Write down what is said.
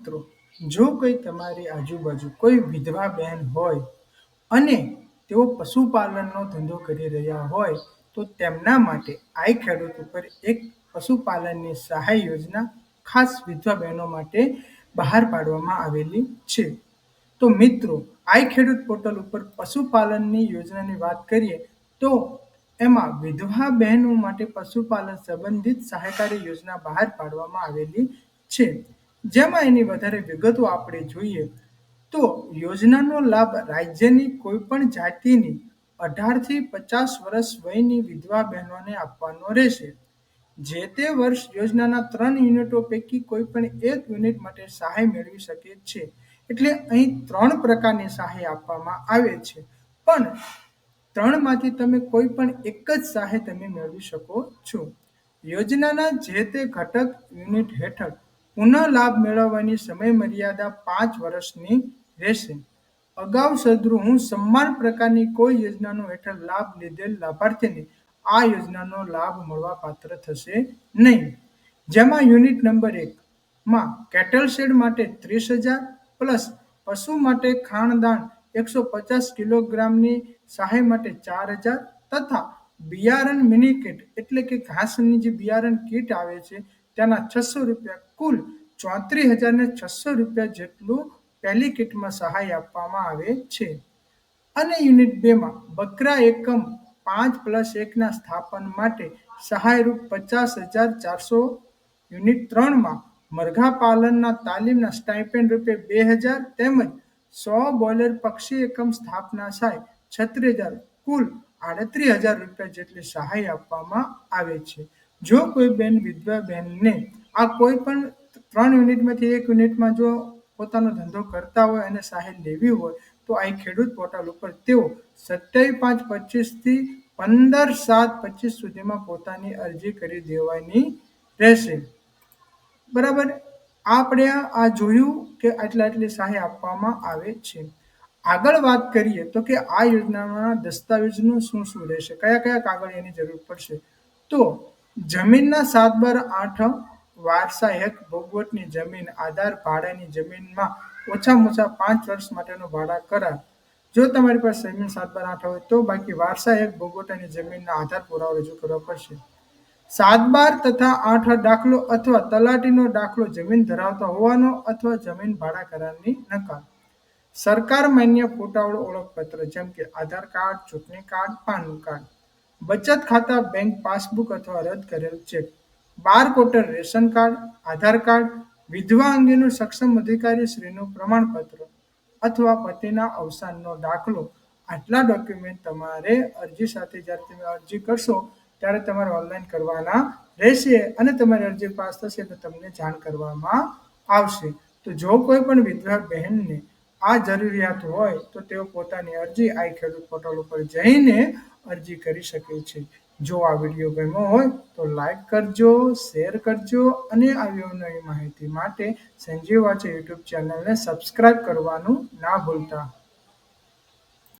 મિત્રો, જો કોઈ તમારી આજુબાજુ કોઈ વિધવા બહેન હોય અને તેઓ પશુપાલનનો ધંધો કરી રહ્યા હોય, તો તેમના માટે આઈ ખેડૂત ઉપર એક પશુપાલનની સહાય યોજના ખાસ વિધવા બહેનો માટે બહાર પાડવામાં આવેલી છે. તો મિત્રો, આઈ ખેડૂત પોર્ટલ ઉપર પશુપાલનની યોજનાની વાત કરીએ, તો એમાં વિધવા બહેનો માટે પશુપાલન સંબંધિત સહાયકારી યોજના બહાર પાડવામાં આવેલી છે. જેમાં એની વધારે વિગતો આપણે જોઈએ તો યોજનાનો લાભ રાજ્યની કોઈ પણ જાતિની અઢારથી પચાસ વર્ષ વયની વિધવા બહેનોને આપવાનો રહેશે. જે તે વર્ષ યોજનાના ત્રણ યુનિટો પૈકી કોઈ પણ એક યુનિટ માટે સહાય મેળવી શકે છે. એટલે અહીં ત્રણ પ્રકારની સહાય આપવામાં આવે છે. પણ ત્રણમાંથી તમે કોઈ પણ એક જ સહાય તમે મેળવી શકો છો. યોજનાના જે તે ઘટક યુનિટ હેઠળ પુનઃ લાભ મેળવવાની સમય મર્યાદા પાંચ વર્ષની રહેશે. અગાઉ સદ્રુ હું સમાન પ્રકારની કોઈ યોજનાનો હેઠળ લાભ લીધેલ લાભાર્થીને આ યોજનાનો લાભ મળવા પાત્ર થશે નહીં. જેમાં યુનિટ નંબર એક માં કેટલ શેડ માટે ત્રીસ હજાર પ્લસ પશુ માટે ખાણદાણ એકસો પચાસ કિલોગ્રામની સહાય માટે ચાર હજાર તથા બિયારણ મિની કીટ એટલે કે ઘાસની જે બિયારણ કીટ આવે છે, તેના છસો રૂપિયા કુલ ચોત્રીસ હજાર ને છસો રૂપિયા જેટલું પહેલી કિટમાં સહાય આપવામાં આવે છે. અને યુનિટ બેમાં બકરા એકમ પાંચ પ્લસ એકના સ્થાપન માટે સહાયરૂપ પચાસ હજાર ચારસો યુનિટ ત્રણમાં મરઘા પાલનના તાલીમના સ્ટાઇપેન્ડ રૂપે બે હજાર તેમજ સો બોલર પક્ષી એકમ સ્થાપના સહાય છત્રીસ હજાર કુલ આડત્રીસ હજાર રૂપિયા જેટલી સહાય આપવામાં આવે છે. જો કોઈ બેન વિધવા બહેનને આ કોઈ પણ ત્રણ યુનિટમાંથી એક યુનિટમાં જો પોતાનો ધંધો કરતા હોય અને સહાય લેવી હોય, તો આ ખેડૂત પોર્ટલ ઉપર તેઓ સત્યાવીસ પાંચ પચીસથી પંદર સાત પચીસ સુધીમાં પોતાની અરજી કરી દેવાની રહેશે. બરાબર? આપણે આ જોયું કે આટલા આટલી સહાય આપવામાં આવે છે. આગળ વાત કરીએ તો કે આ યોજનામાં દસ્તાવેજનું શું શું રહેશે? કયા કયા કાગળ એની જરૂર પડશે? તો જમીનના સાત બાર આઠ વારસા એક ભોગવટની જમીન, આધાર ભાડાની જમીનમાં ઓછામાં ઓછા પાંચ વર્ષ માટેનો ભાડા કરાર. જો તમારી પાસે જમીન સાત બાર આઠ હોય તો બાકી વારસા એક ભોગવટાની જમીનના આધાર પુરાવો રજૂ કરવો પડશે. સાત બાર તથા આઠ દાખલો અથવા તલાટીનો દાખલો જમીન ધરાવતા હોવાનો અથવા જમીન ભાડા કરારની નકાર સરકાર માન્ય ફોટાવાળું ઓળખપત્ર જેમ કે આધાર કાર્ડ, ચૂંટણી કાર્ડ પાન કાર્ડ. બચત ખાતા, બેંક પાસબુક અથવા રદ કરેલ ચેક. બાર કોટર રેશન કાર્ડ, આધાર કાર્ડ, વિધવા અંગેનું સક્ષમ અધિકારી શ્રીનું પ્રમાણપત્ર અથવા પતિના અવસાનનો દાખલો, આટલા ડોક્યુમેન્ટ તમારે અરજી સાથે જ્યારે તમે અરજી કરશો, ત્યારે તમારે ઓનલાઈન કરવાના રહેશે અને તમારી અરજી પાસ થશે તો તમને જાણ કરવામાં આવશે. તો જો કોઈ પણ વિધવા બહેનને આ જરૂરિયાત હોય, તો તેઓ પોતાની અરજી આઈ ખેડૂત પોર્ટલ ઉપર જઈને અરજી કરી શકે છે. જો આ વીડિયો ગમ્યો હોય તો લાઈક કરજો શેર કરજો અને આવી નવી માહિતી માટે સંજીવ વાચે યુટ્યુબ ચેનલને સબસ્ક્રાઈબ કરવાનું ના ભૂલતા.